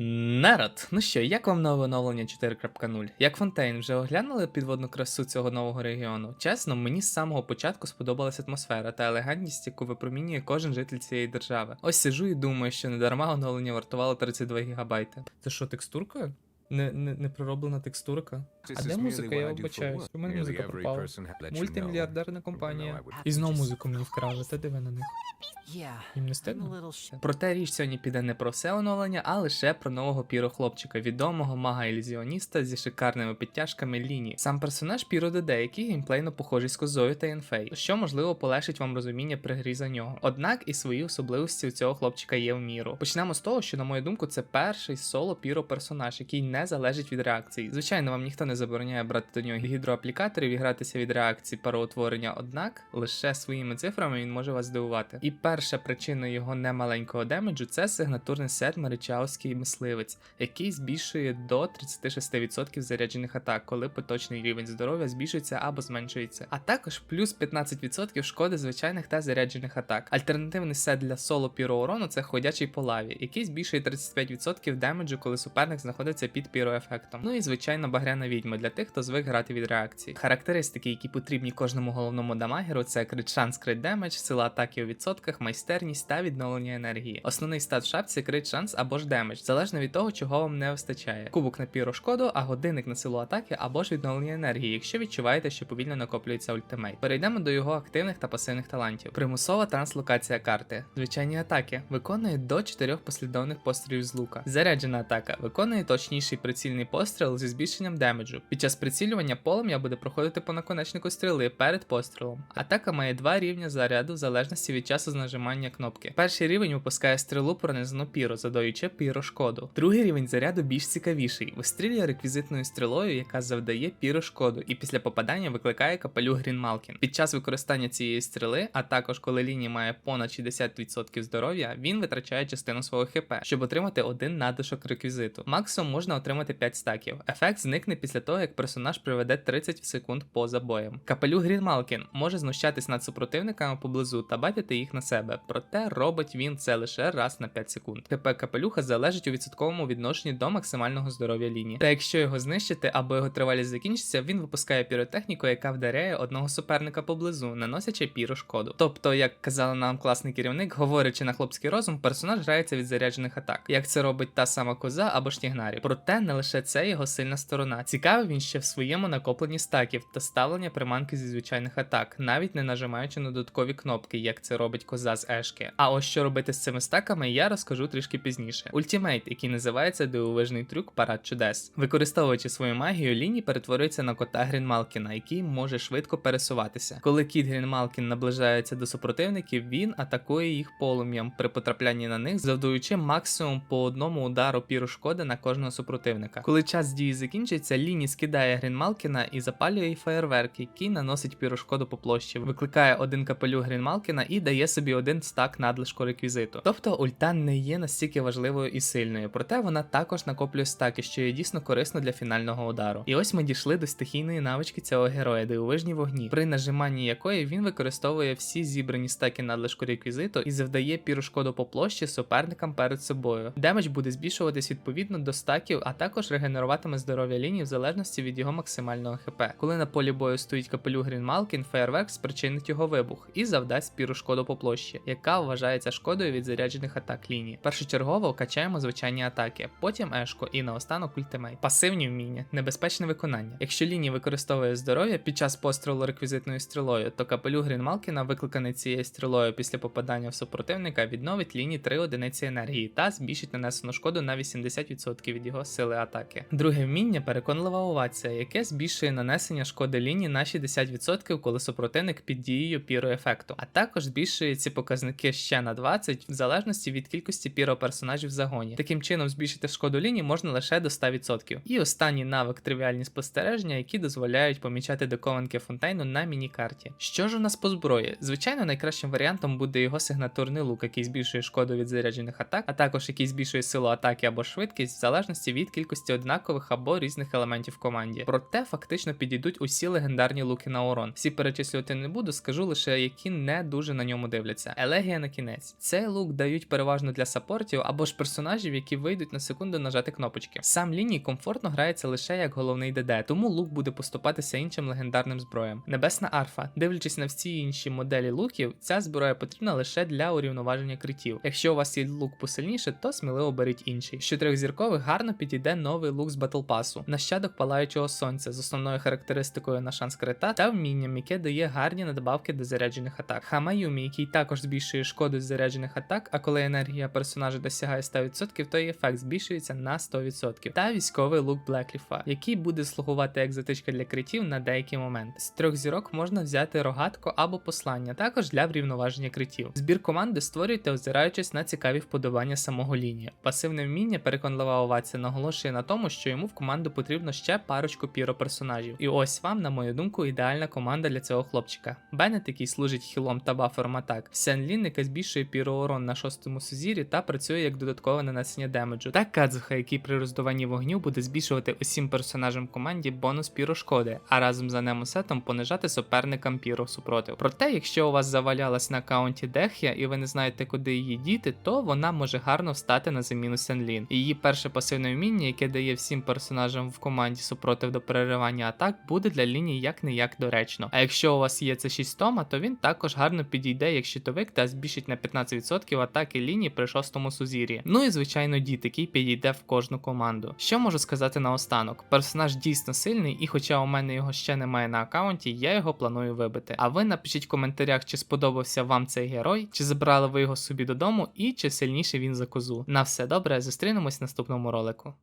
Народ, ну що, як вам нове оновлення 4.0? Як Фонтейн, вже оглянули підводну красу цього нового регіону? Чесно, мені з самого початку сподобалась атмосфера та елегантність, яку випромінює кожен житель цієї держави. Ось сижу і думаю, що недарма оновлення вартувало 32 гігабайти. Це що, текстурка? Не, не, не пророблена текстурка. А де музика? Я вибачаюсь. У мене музика пропала. Мультимільярдерна компанія. І знову музику мені вкрали, та диви на них. Їм не стидно? Проте річ сьогодні піде не про все оновлення, а лише про нового піро-хлопчика, відомого мага-ілюзіоніста зі шикарними підтяжками лінії. Сам персонаж Піро ДД, який геймплейно похожий з козою та інфей, що можливо полегшить вам розуміння при грі за нього. Однак і свої особливості у цього хлопчика є в міру. Почнемо з того, що, на мою думку, це перший соло піро персонаж, який не залежить від реакцій. Звичайно, вам ніхто не забороняє брати до нього гідроаплікаторів і гратися від реакцій пароутворення, однак лише своїми цифрами він може вас здивувати. І перша причина його немаленького демеджу це сигнатурний сет Маричаовський мисливець, який збільшує до 36% заряджених атак, коли поточний рівень здоров'я збільшується або зменшується. А також плюс 15% шкоди звичайних та заряджених атак. Альтернативний сет для соло піроурону це ходячий по лаві, який збільшує 35% демеджу, коли суперник знаходиться під піроефектом. Ну і звичайно багряна відьма для тих, хто звик грати від реакції. Характеристики, які потрібні кожному головному дамагеру, це крит шанс, крит демедж, сила атаки у відсотках, майстерність та відновлення енергії. Основний стат в шапці крит шанс або ж демедж, залежно від того, чого вам не вистачає. Кубок на піро шкоду, а годинник на силу атаки або ж відновлення енергії, якщо відчуваєте, що повільно накоплюється ультимейт. Перейдемо до його активних та пасивних талантів. Примусова транслокація карти. Звичайні атаки виконує до 4 послідовних пострілів з лука. Заряджена атака виконує точніший прицільний постріл зі збільшенням демеджу. Під час прицілювання полум'я буде проходити по наконечнику стріли перед пострілом. Атака має два рівня заряду в залежності від часу з нажимання кнопки. Перший рівень випускає стрілу пронизану піро, задаючи піро шкоду. Другий рівень заряду більш цікавіший. Вистрілює реквізитною стрілою, яка завдає піро шкоду, і після попадання викликає капелю Грін Малкін. Під час використання цієї стріли, а також коли лінія має понад 60% здоров'я, він витрачає частину свого хп, щоб отримати один надлишок реквізиту. Максимум можна отримати 5 стаків. Ефект зникне після того, як персонаж проведе 30 секунд поза боєм. Капелю Грін Малкін може знущатись над супротивниками поблизу та бачити їх на себе, проте робить він це лише раз на 5 секунд. КП капелюха залежить у відсотковому відношенні до максимального здоров'я лінії. Та якщо його знищити або його тривалість закінчиться, він випускає піротехніку, яка вдаряє одного суперника поблизу, наносячи піро шкоду. Тобто, як казала нам класний керівник, говорячи на хлопський розум, персонаж грається від заряджених атак, як це робить та сама коза або штігнарі. Проте не лише це його сильна сторона. Цікавий він ще в своєму накопленні стаків та ставлення приманки зі звичайних атак, навіть не нажимаючи на додаткові кнопки, як це робить коза з Ешки. А ось що робити з цими стаками, я розкажу трішки пізніше. Ультімейт, який називається дивовижний трюк Парад чудес. Використовуючи свою магію, ліній перетворюється на кота Грінмалкіна, який може швидко пересуватися. Коли кіт Грінмалкін наближається до супротивників, він атакує їх полум'ям при потраплянні на них, завдаючи максимум по одному удару піру шкоди на кожного супротивника. Коли час дії закінчиться, ліній скидає Грінмалкіна і запалює їй феєрверк, який наносить піру шкоду по площі, викликає один капелю Грінмалкіна і дає собі один стак надлишку реквізиту. Тобто ульта не є настільки важливою і сильною, проте вона також накоплює стаки, що є дійсно корисно для фінального удару. І ось ми дійшли до стихійної навички цього героя, дивовижні вогні, при нажиманні якої він використовує всі зібрані стаки надлишку реквізиту і завдає піру шкоду по площі суперникам перед собою. Демедж буде збільшуватись відповідно до стаків, а також регенеруватиме здоров'я лінії в залежності від його максимального хп. Коли на полі бою стоїть капелю Грін Малкін, фейерверк спричинить його вибух і завдасть піру шкоду по площі, яка вважається шкодою від заряджених атак лінії. Першочергово качаємо звичайні атаки, потім ешко і наостанок ультимейт. Пасивні вміння, небезпечне виконання. Якщо лінія використовує здоров'я під час пострілу реквізитною стрілою, то капелю Грін Малкіна, викликаний цією стрілою після попадання в супротивника, відновить лінії 3 одиниці енергії та збільшить нанесену шкоду на 80% від його сили атаки. Друге вміння переконлива овація, яке збільшує нанесення шкоди лінії на 60%, коли супротивник під дією піроефекту, а також збільшує ці показники ще на 20% в залежності від кількості піро-персонажів в загоні. Таким чином, збільшити шкоду лінії можна лише до 100%. І останній навик тривіальні спостереження, які дозволяють помічати докованки фонтейну на міні-карті. Що ж у нас по зброї? Звичайно, найкращим варіантом буде його сигнатурний лук, який збільшує шкоду від заряджених атак, а також який збільшує силу атаки або швидкість в залежності від кількості однакових або різних елементів в команді. Проте фактично підійдуть усі легендарні луки на урон. Всі перечислювати не буду, скажу лише які не дуже на ньому дивляться. Елегія на кінець. Цей лук дають переважно для саппортів або ж персонажів, які вийдуть на секунду нажати кнопочки. Сам ліній комфортно грається лише як головний ДД, тому лук буде поступатися іншим легендарним зброям. Небесна арфа. Дивлячись на всі інші моделі луків, ця зброя потрібна лише для урівноваження критів. Якщо у вас є лук посильніше, то сміливо беріть інший. З чотирьохзіркових гарно підійде новий лук з Pass, нащадок палаючого сонця з основною характеристикою на шанс крита та вмінням, яке дає гарні надбавки до заряджених атак. Хамаюмі, який також збільшує шкоду заряджених атак, а коли енергія персонажа досягає 100%, то і ефект збільшується на 100%. Та військовий лук Блекліфа, який буде слугувати як затичка для критів на деякий момент. З трьох зірок можна взяти рогатку або послання, також для врівноваження критів. Збір команди створюйте, озираючись на цікаві вподобання самого лінія. Пасивне вміння переконлива овація наголошує на тому, що йому в команду потрібно ще парочку піро персонажів. І ось вам, на мою думку, ідеальна команда для цього хлопчика. Беннет, який служить хілом та бафером атак, Сен Лін, яка збільшує піроурон на шостому сузірі та працює як додаткове нанесення демеджу, та Кадзуха, який при роздуванні вогню буде збільшувати усім персонажам команді бонус пірошкоди, а разом за немосетом понижати суперникам піро супротив. Проте, якщо у вас завалялась на аккаунті Дех'я і ви не знаєте, куди її діти, то вона може гарно встати на заміну Сенлін. Її перше пасивне вміння, яке дає всім персонажам в команді супротив до переривання атак, буде для лінії як не як доречно. А якщо у вас є це 6 тома, то він також гарно підійде як щитовик та збільшить на 15% атаки лінії при шостому сузір'ї. Ну і звичайно, дід, який підійде в кожну команду. Що можу сказати наостанок? Персонаж дійсно сильний, і хоча у мене його ще немає на аккаунті, я його планую вибити. А ви напишіть в коментарях, чи сподобався вам цей герой, чи забрали ви його собі додому, і чи сильніший він за козу. На все добре, зустрінемось в наступному ролику.